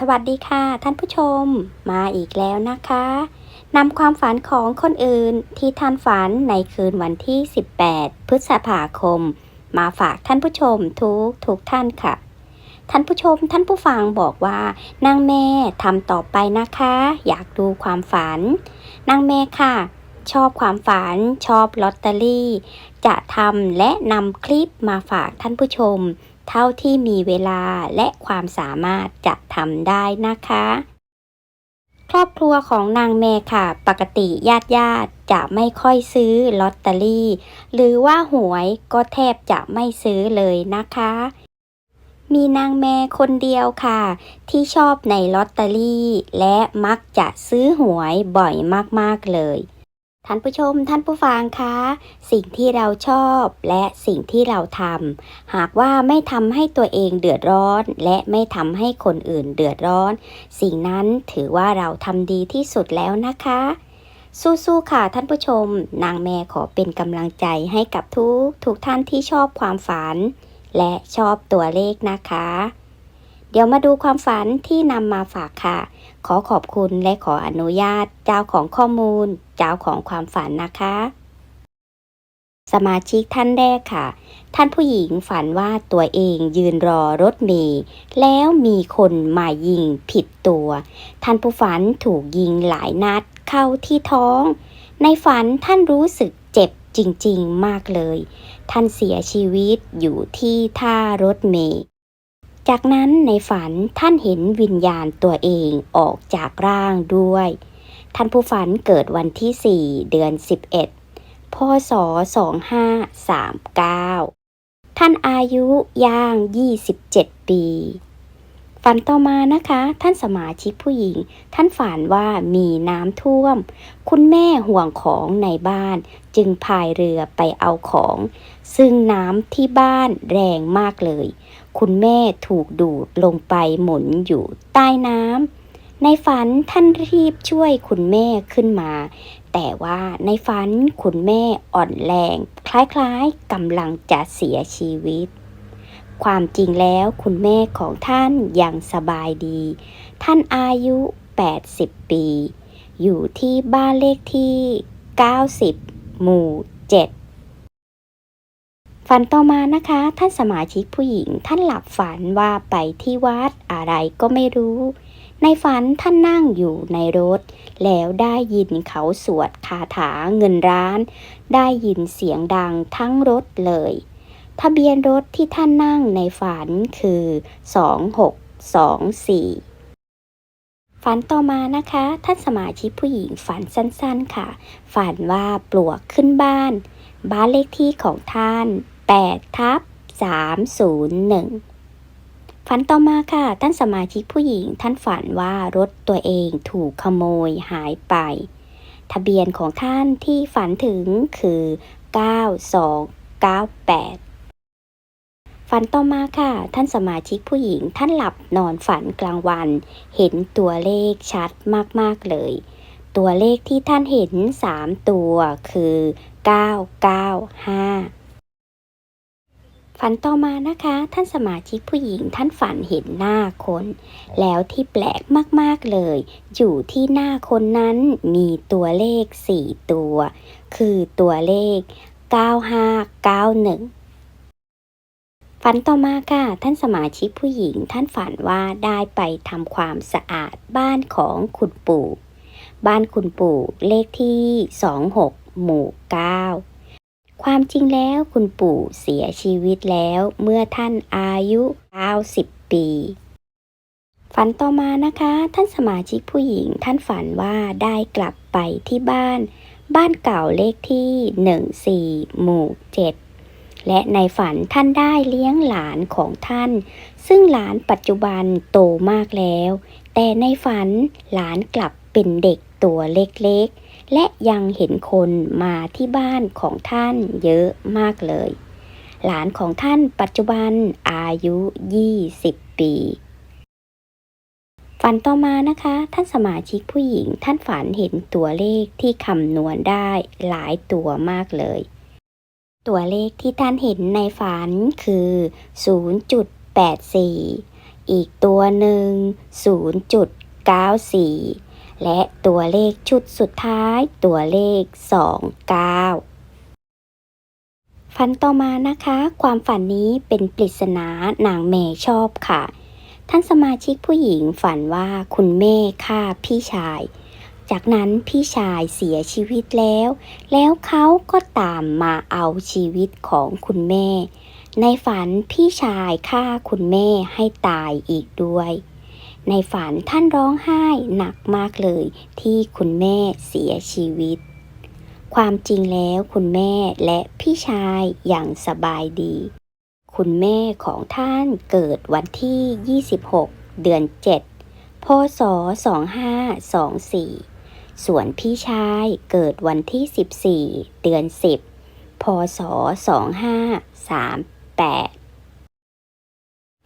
สวัสดีค่ะ ท่านผู้ชมมาอีกแล้วนะคะนำความฝันของคนอื่นที่ท่านฝันในคืนวันที่ 18 พฤษภาคม มาฝากท่านผู้ชมทุกทุกท่านค่ะ ท่านผู้ชมท่านผู้ฟังบอกว่านางแม่ทำต่อไปนะคะ อยากดูความฝันนางแม่ค่ะ ชอบความฝัน ชอบลอตเตอรี่ จะทำและนำคลิปมาฝากท่านผู้ชม เท่าที่มีเวลาและความสามารถจะทำได้นะคะ ครอบครัวของนางแม่ค่ะ ปกติญาติญาติๆจะไม่ค่อยซื้อลอตเตอรี่ หรือว่าหวยก็แทบจะไม่ซื้อเลยนะคะมีนางแม่คนเดียวค่ะ ที่ชอบในลอตเตอรี่ และมักจะซื้อหวยบ่อยมากๆเลย ท่านผู้ชมท่านผู้ฟังคะ สิ่งที่เราชอบและสิ่งที่เราทำหากว่าไม่ทำให้ตัวเองเดือดร้อน และไม่ทำให้คนอื่นเดือดร้อน สิ่งนั้นถือว่าเราทำดีที่สุดแล้วนะคะ สู้ๆค่ะท่านผู้ชม นางแม่ขอเป็นกำลังใจให้กับทุกทุกท่านที่ชอบความฝัน และชอบตัวเลขนะคะ ดี๋ยวมาดูความฝันที่นำมาฝากค่ะ ขอขอบคุณและขออนุญาตเจ้าของข้อมูล เจ้าของความฝันนะคะ สมาชิกท่านแรกค่ะ ท่านผู้หญิงฝันว่าตัวเองยืนรอรถเมล์แล้วมีคนมายิงผิดตัว ท่านผู้ฝันถูกยิงหลายนัดเข้าที่ท้อง ในฝันท่านรู้สึกเจ็บจริงๆมากเลย ท่านเสียชีวิตอยู่ที่ท่ารถเมล์ จากนั้นในฝันท่านเห็นวิญญาณตัวเองออกจากร่างด้วย ท่านผู้ฝันเกิดวันที่ 4 เดือน 11 พศ 2539 ท่านอายุย่าง 27 ปี ฝันต่อมานะคะ ท่านสมาชิกผู้หญิง ท่านฝันว่ามีน้ำท่วม คุณแม่ห่วงของในบ้านจึงพายเรือไปเอาของ ซึ่งน้ำที่บ้านแรงมากเลย คุณแม่ถูกดูดลงไปหมุนอยู่ใต้น้ำในฝันท่านรีบช่วยคุณแม่ขึ้นมา แต่ว่าในฝันคุณแม่อ่อนแรง คล้ายๆกำลังจะเสียชีวิต ความจริงแล้วคุณแม่ของท่านยังสบายดี ท่านอายุ 80 ปี อยู่ที่บ้านเลขที่ 90 หมู่ 7 ฝันต่อมานะคะ ท่านสมาชิกผู้หญิง ท่านหลับฝันว่าไปที่วัดอะไรก็ไม่รู้ ในฝันท่านนั่งอยู่ในรถ แล้วได้ยินเขาสวดคาถาเงินร้าน ได้ยินเสียงดังทั้งรถเลย ทะเบียนรถที่ท่านนั่งในฝันคือ 2624ฝันต่อมานะคะ ท่านสมาชิกผู้หญิงฝันสั้นๆค่ะ ฝันว่าปลวกขึ้นบ้าน บ้านเลขที่ของท่าน 8ทับ301 ฝันต่อมาค่ะ ท่านสมาชิกผู้หญิง ท่านฝันว่ารถตัวเองถูกขโมยหายไป ทะเบียนของท่านที่ฝันถึงคือ 9298ฝันต่อมาค่ะ ท่านสมาชิกผู้หญิงท่านหลับนอนฝันกลางวัน เห็นตัวเลขชัดมาก ๆ เลย ตัวเลขที่ท่านเห็น 3 ตัวคือ 995 ฝันต่อมานะคะ ท่านสมาชิกผู้หญิงท่านฝันเห็นหน้าคน แล้วที่แปลกมากๆเลย อยู่ที่หน้าคนนั้นมีตัวเลข 4 ตัว คือตัวเลข 9591ฝันต่อมาค่ะ ท่านสมาชิกผู้หญิงท่านฝันว่าได้ไปทำความสะอาดบ้านของคุณปู่ บ้านคุณปู่เลขที่ 26 หมู่ 9 ความจริงแล้วคุณปู่เสียชีวิตแล้วเมื่อท่านอายุ 90 ปี ฝันต่อมานะคะ ท่านสมาชิกผู้หญิงท่านฝันว่าได้กลับไปที่บ้าน บ้านเก่าเลขที่ 14 หมู่ 7 และในฝันท่านได้เลี้ยงหลานของท่าน ซึ่งหลานปัจจุบันโตมากแล้ว แต่ในฝันหลานกลับเป็นเด็กตัวเล็กๆ และยังเห็นคนมาที่บ้านของท่านเยอะมากเลย หลานของท่านปัจจุบันอายุ 20 ปีฝันต่อมานะคะ ท่านสมาชิกผู้หญิงท่านฝันเห็นตัวเลขที่คำนวณได้หลายตัวมากเลย ตัวเลขที่ท่านเห็นในฝันคือ 0.84 อีกตัวหนึ่ง0.94 และตัวเลขชุดสุดท้ายตัวเลข 29 ฝันต่อมานะคะ ความฝันนี้เป็นปริศนานางเมย์ชอบค่ะ ท่านสมาชิกผู้หญิงฝันว่าคุณแม่ฆ่าพี่ชาย จากนั้นพี่ชายเสียชีวิตแล้ว แล้วเขาก็ตามมาเอาชีวิตของคุณแม่ ในฝันพี่ชายฆ่าคุณแม่ให้ตายอีกด้วย ในฝันท่านร้องไห้หนักมากเลย ที่คุณแม่เสียชีวิต ความจริงแล้วคุณแม่และพี่ชายอย่างสบายดี คุณแม่ของท่านเกิดวันที่ 26 เดือน 7 พศ 2524 ส่วนพี่ชายเกิดวันที่ 14 เดือน 10 พศ 2538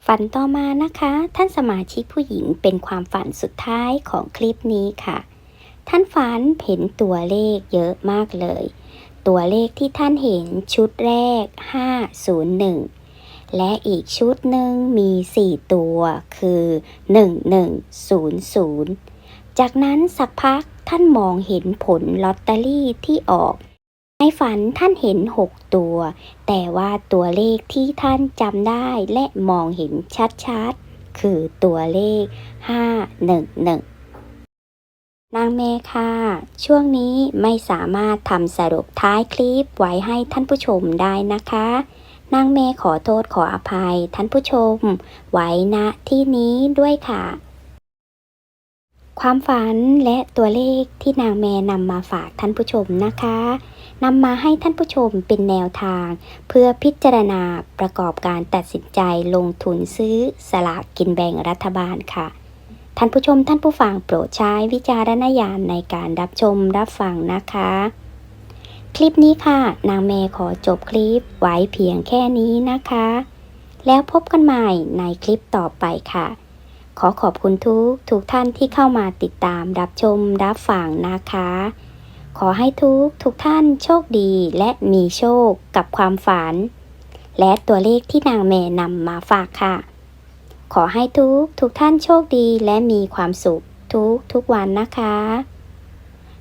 ฝันต่อมานะคะ ท่านสมาชิกผู้หญิงเป็นความฝันสุดท้ายของคลิปนี้ค่ะ ท่านฝันเห็นตัวเลขเยอะมากเลย ตัวเลขที่ท่านเห็นชุดแรก 501 และอีกชุดหนึ่งมี 4 ตัวคือ 1100 จากนั้นสักพักท่านมองเห็นผลลอตเตอรี่ที่ออก ในฝันท่านเห็น6ตัว แต่ว่าตัวเลขที่ท่านจำได้และมองเห็นชัดๆ คือตัวเลข511นางเมค่ะ ช่วงนี้ไม่สามารถทำสรุปท้ายคลิปไว้ให้ท่านผู้ชมได้นะคะ นางเมขอโทษขออภัยท่านผู้ชม ไว้ณที่นี้ด้วยค่ะ ความฝันและตัวเลขที่นางแมนำมาฝากท่านผู้ชมนะคะนำมาให้ท่านผู้ชมเป็นแนวทาง เพื่อพิจารณาประกอบการตัดสินใจลงทุนซื้อสลากกินแบ่งรัฐบาลค่ะ ท่านผู้ชมท่านผู้ฟังโปรดใช้วิจารณญาณในการรับชมรับฟังนะคะ คลิปนี้ค่ะ นางเมย์ขอจบคลิปไว้เพียงแค่นี้นะคะ แล้วพบกันใหม่ในคลิปต่อไปค่ะ ขอขอบคุณทุกทุกท่านที่เข้ามาติดตามรับชมรับฟังนะคะ ขอให้ทุกทุกท่านโชคดีและมีโชคกับความฝัน และตัวเลขที่นางเมย์นำมาฝากค่ะ ขอให้ทุกทุกท่านโชคดีและมีความสุขทุกทุกวันนะคะ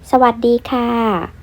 สวัสดีค่ะ